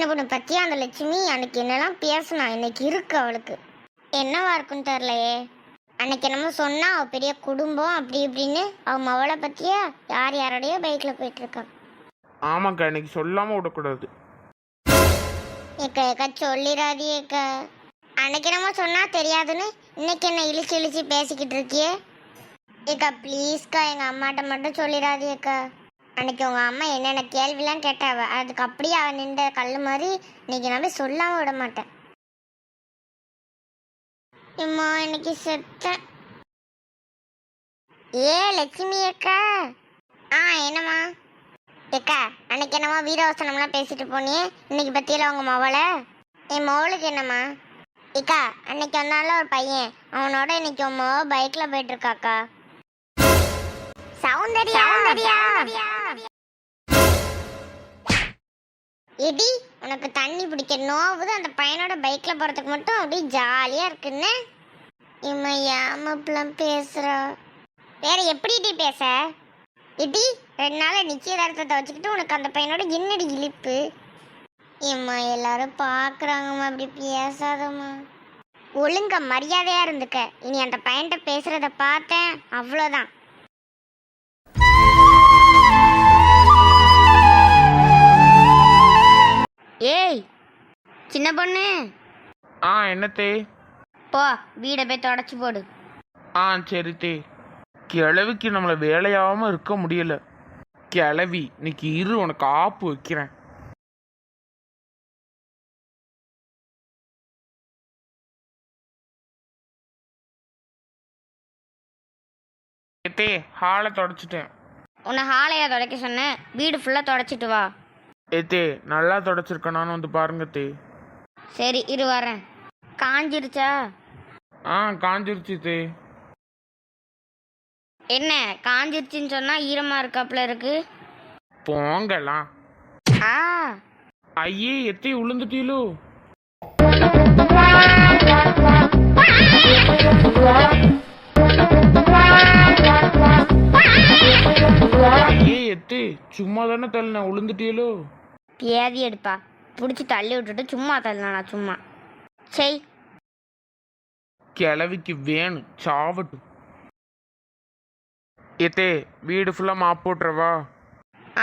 சின்ன பொண்ணு பத்தியா? அந்த லட்சுமி அன்னைக்கு என்னெல்லாம் பேசினா? இன்னைக்கு இருக்கு அவளுக்கு. என்னவா இருக்குன்னு தெரியலையே. அன்னைக்கு என்னமோ சொன்னா அவ பெரிய குடும்பம் அப்படி இப்படின்னு. அவ மவளை பத்தியா? யார் யாரோடய பைக்ல போயிட்டு இருக்கா. ஆமாக்கா இன்னைக்கு சொல்லாமல் விடக்கூடாது. ஏக்கா ஏக்கா சொல்லிடாதே ஏக்கா அன்னைக்கு என்னமோ சொன்னா தெரியாதுன்னு இன்னைக்கு என்ன இழிச்சு இழிச்சு பேசிக்கிட்டு இருக்கியே? ஏக்கா ப்ளீஸ்க்கா எங்க அம்மாட்ட மட்டும் சொல்லிடாதே அக்கா அன்னைக்கு உங்கள் அம்மா என்னென்ன கேள்விலாம் கேட்டாவ அதுக்கு அப்படியே அவன் நின்ற கல் மாதிரி இன்னைக்கு நான் போய் விட மாட்டேன். அம்மா இன்னைக்கு செத்தேன் ஏ லட்சுமி அக்கா. ஆ என்னம்மா? ஏக்கா அன்னைக்கு என்னம்மா வீரவசனம்லாம் பேசிட்டு போனியே இன்னைக்கு பத்தியில உங்கள் மவளை? என் மவளுக்கு என்னம்மா? ஏக்கா அன்னைக்கு வந்தால ஒரு பையன் அவனோட இன்னைக்கு உன் மவ பைக்கில் போயிட்டுருக்காக்கா சௌந்தர்யா சௌந்தர்யா எடி உனக்கு தண்ணி பிடிக்க நோவுது அந்த பையனோட பைக்ல போறதுக்கு மட்டும் அப்படியே ஜாலியா இருக்குன்னு. இம்மா ஏமாப்பெல்லாம் பேசுறா. வேற எப்படி டி பேச? இடி ரெண்டு நாள் நிச்சயதார்த்தத்தை வச்சுக்கிட்டு உனக்கு அந்த பையனோட என்னடி இழிப்பு? ஏம்மா எல்லாரும் பார்க்குறாங்கம்மா அப்படி பேசாதம்மா. ஒழுங்க மரியாதையா இருந்துக்க. இனி அந்த பையன்கிட்ட பேசுறத பார்த்தேன் அவ்வளோதான் ஏய் சின்ன பொண்ணு. ஆ என்னத்தே போ வீடை போய் தொடச்சு போடு. ஆ சரி தே. கிழவிக்கு நம்மளை வேலையாகாமல் இருக்க முடியல. கிழவி இன்னைக்கு இரு உனக்கு ஆப்பு வைக்கிறேன். ஏத்தே ஹாலை தொடச்சிட்டேன். உன்னை ஹாலையா துடைக்க சொன்னேன். வீடு ஃபுல்லாக தொடச்சிட்டு வா. ஏத்தே நல்லா தொடச்சிருக்கனான்னு வந்து பாருங்க தே சரி இரு வரேன். காஞ்சிருச்சா? ஆ காஞ்சிருச்சு தே என்ன காஞ்சிருச்சுன்னு சொன்னா ஈரமா இருக்காப்புல இருக்கு? போங்கலாம் ஆ. ஐயே எத்தி உளுந்துட்டீலோ. ஐயே எத்தி சும்மா தானே தள்ளன உளுந்துட்டீலோ. பேதி எடுப்பா. பிடிச்சி தள்ளி விட்டுட்டு சும்மா தள்ளனா சும்மா. சரி கிழவிக்கு வேணும் சாவட்டும் ஏத்தே வீடு ஃபுல்லாக மாப் போட்டுறவா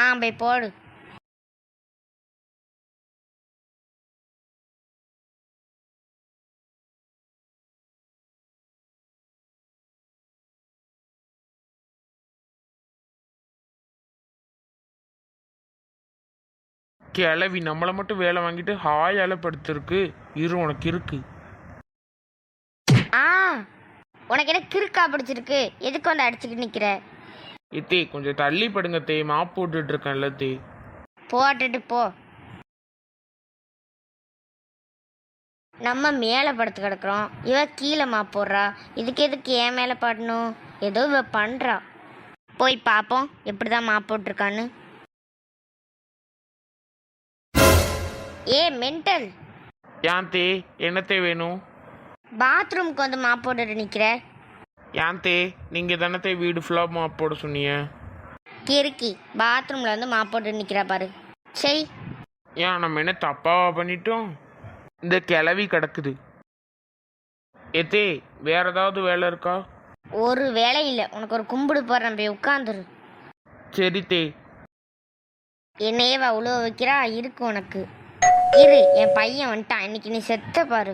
ஆ போய் போடு. கிளவி நம்மளை மட்டும் வேலை வாங்கிட்டு ஹாயால படுத்திருக்கு இரு உனக்கு இருக்கு. ஆ உனக்கு என்ன கிறுக்கா பிடிச்சிருக்கு? எதுக்கு வந்து அடிச்சுக்கிட்டு நிக்கிற? ஏத்தே கொஞ்சம் தள்ளி படுங்க தே. மாப் போட்டுட்டு இருக்கேன்ல தே. போட்டுட்டு போ. நம்ம மேலே படுத்து கிடக்குறோம். இவ கீழே மா போடுறா. இதுக்கு எதுக்கு ஏன் மேலே படணும்? ஏதோ இவ பண்ணுறா போய் பார்ப்போம் எப்படி தான் மா போட்டிருக்கான்னு. ஏ மென்டல் ஏன் தே என்னத்தே வேணும்? பாத்ரூம்க்கு வந்து மா போட்டுட்டு நிற்கிற ஏன் தே நீங்கள் தானே வீடு ஃபுல்லாக மாப் போட சொன்னீங்க? கிறுக்கி பாத்ரூமில் வந்து மா போட்டு நிற்கிறா பாரு. சரி ஏன் நம்ம என்ன தப்பாவா பண்ணிட்டோம்? இந்த கிளவி கிடக்குது. ஏத்தே வேற ஏதாவது வேலை இருக்கா? ஒரு வேலை இல்லை. உனக்கு ஒரு கும்பிடு போடுறேன் போய் உட்காந்துரு. சரி தே. என்னையே உழுவ வைக்கிறா? இருக்கு உனக்கு. இரு என் பையன் வந்துட்டான். இன்னைக்கு நீ செத்த பாரு.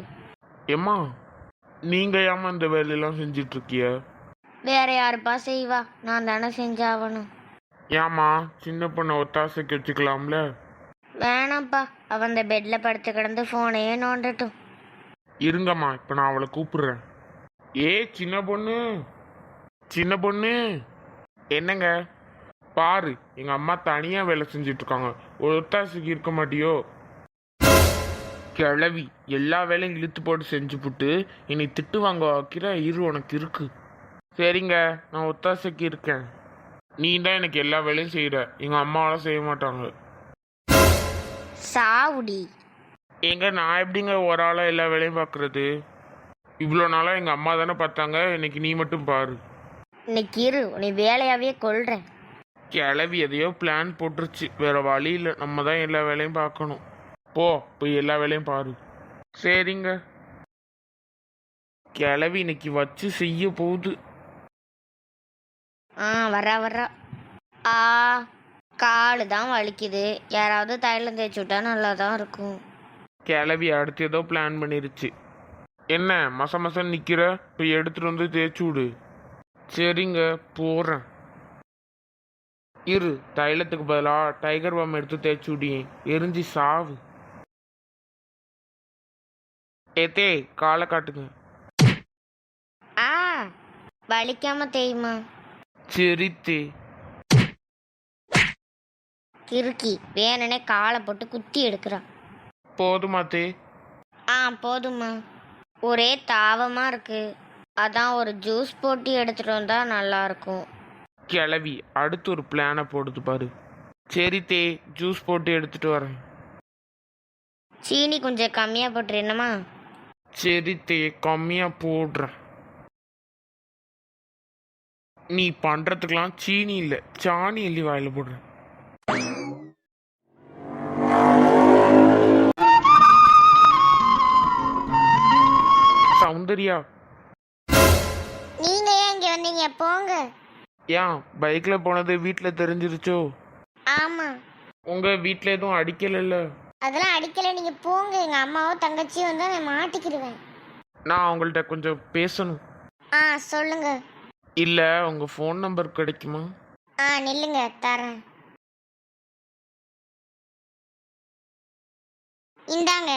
ஏம்மா நீங்கள் ஏமா இந்த வேலையெல்லாம் செஞ்சிட்டு இருக்கிய வேற யாருப்பா செய்வா. நான் தானே செஞ்சாகணும். ஏம்மா சின்ன பொண்ணை ஒத்தாசைக்கு வச்சுக்கலாம்ல? வேணாம்ப்பா. அவன் அந்த பெட்ல படுத்து கிடந்து ஃபோனையே நோண்டட்டும். இருங்கம்மா இப்போ நான் அவளை கூப்பிடுறேன். ஏ சின்ன பொண்ணு? சின்ன பொண்ணு? என்னங்க? பாரு எங்க அம்மா தனியா வேலை செஞ்சுட்டு இருக்காங்க ஒரு ஒத்தாசைக்கு இருக்க மாட்டியோ? கிளவி. எல்லா வேலையும் இழுத்து போட்டு செஞ்சு புட்டு. என்னை திட்டு வாங்க வைக்கிற இரு உனக்கு இருக்கு. சரிங்க நான் ஒத்தாசைக்கு இருக்கேன். நீ தான் எனக்கு எல்லா வேலையும் செய்யற எங்க அம்மாவெல்லாம் செய்ய மாட்டாங்க. சாவுடி. எங்க நான் எப்படிங்க ஒரு ஆளா எல்லா வேலையும் பார்க்கறது இவ்வளோ நாளாக எங்கள் அம்மா தானே பார்த்தாங்க. இன்னைக்கு நீ மட்டும் பாரு. இன்னைக்கு இரு உன்னை வேலையாவே கொள்றேன் கிளவி எதையோ பிளான் போட்டுருச்சு. வேற வழி இல்லை. நம்ம தான் எல்லா வேலையும் பார்க்கணும். போ போய் எல்லா வேலையும் பாரு. சரிங்க. கிளவி இன்னைக்கு வச்சு செய்ய போகுது. ஆ வரா வரா ஆ காலு தான் வலிக்குது. யாராவது தைலம் தேய்ச்சி விட்டா நல்லா தான் இருக்கும். கிளவி அடுத்து ஏதோ பிளான் பண்ணிருச்சு. என்ன மச மசம் நிக்கிற? போய் எடுத்துட்டு வந்து தேய்ச்சி விடு. சரிங்க போறேன். இரு தைலத்துக்கு பதிலா டைகர் பாம் எடுத்து தேய்ச்சி விடியேன் எரிஞ்சு சாவு. ஏத்தே காலை காட்டுங்க. ஆ வலிக்காம தேயுமா. சரித்தே. கிறுக்கி வேணுனே காலை போட்டு குத்தி எடுக்கிறா. போதுமாத்தே ஆ போதும்மா. ஒரே தாவமாக இருக்கு. அதான் ஒரு ஜூஸ் போட்டு எடுத்துட்டு வந்தா நல்லா இருக்கும் கிளவி அடுத்து ஒரு பிளானை போடுது பாரு. சரி தே ஜூஸ் போட்டு எடுத்துட்டு வரேன். சீனி கொஞ்சம் கம்மியாக போட்டுரு என்னம்மா? சரி தே கம்மியா போடுறேன். நீ பண்றதுக்கெல்லாம் சீனி இல்லை சாணி எள்ளி வாயில போடுறேன். சௌந்தர்யா. நீங்க ஏன் இங்க வந்தீங்க? போங்க. ஏன் பைக்ல போனது வீட்ல தெரிஞ்சிருச்சோ? ஆமா. உங்க வீட்ல எதுவும் அடிக்கலைல்ல? அதெல்லாம் அடிக்கல. நீங்க போங்க. எங்க அம்மாவோ தங்கச்சியும் வந்தா நான் மாட்டிக்கிடுவேன் நான் அவங்கள்ட்ட கொஞ்சம் பேசணும். ஆ சொல்லுங்க. இல்ல உங்க ஃபோன் நம்பர் கிடைக்குமா? ஆ நில்லுங்க. தரேன். இந்தாங்க.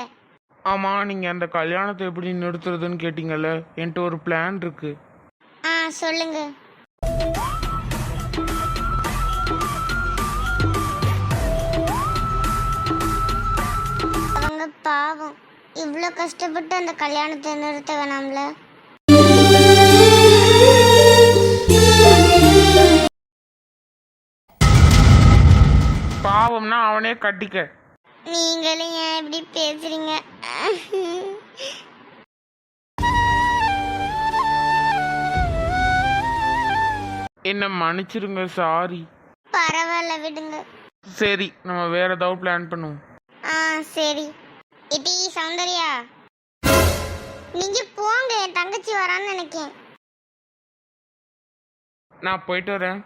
ஆமா நீங்க அந்த கல்யாணத்தை எப்படி நிறுத்துறதுன்னு கேட்டீங்கல்ல. என்கிட்ட ஒரு பிளான் இருக்கு. ஆ சொல்லுங்க. பாவம். இவ்வளோ கஷ்டப்பட்டு அந்த கல்யாணத்தை நிறுத்த வேணாம்ல? பாவம்னா அவனே கட்டிக்க. நீங்களும் ஏன் இப்படி பேசுறீங்க? என்ன மன்னிச்சிருங்க சாரி பரவாயில்ல விடுங்க. சரி நம்ம வேற ஏதாவது பிளான் பண்ணுவோம். ஆ சரி. இட்டி சௌந்தர்யா. நீங்க போங்க என் தங்கச்சி வரான்னு நினைக்கேன். நான் போயிட்டு வரேன்.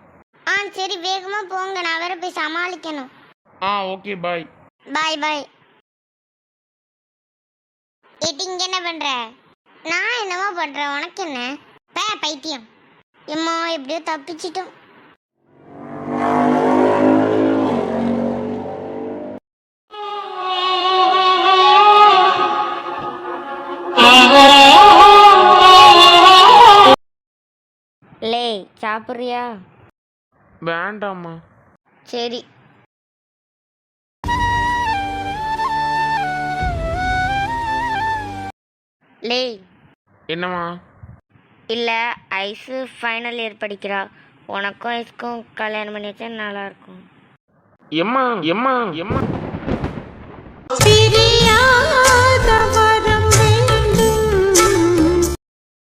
ஆ சரி வேகமா போங்க நான் வேற போய் சமாளிக்கணும். ஆ ஓகே பாய். Bye bye. ஏட்டி இங்க என்ன பண்ற? நான் என்னமோ பண்றேன் உனக்கு என்ன? பே பைத்தியம். எம்மா எப்படியோ தப்பிச்சிட்டோம். சாப்பிட்றியா? வேண்டாம்மா. சரி. லே என்னம்மா? இல்லை ஐஸு ஃபைனல் இயர் படிக்கிறா. உனக்கும் ஐஸ்க்கும் கல்யாணம் பண்ணி வச்சா நல்லா இருக்கும். எம்மா எம்மா எம்மா.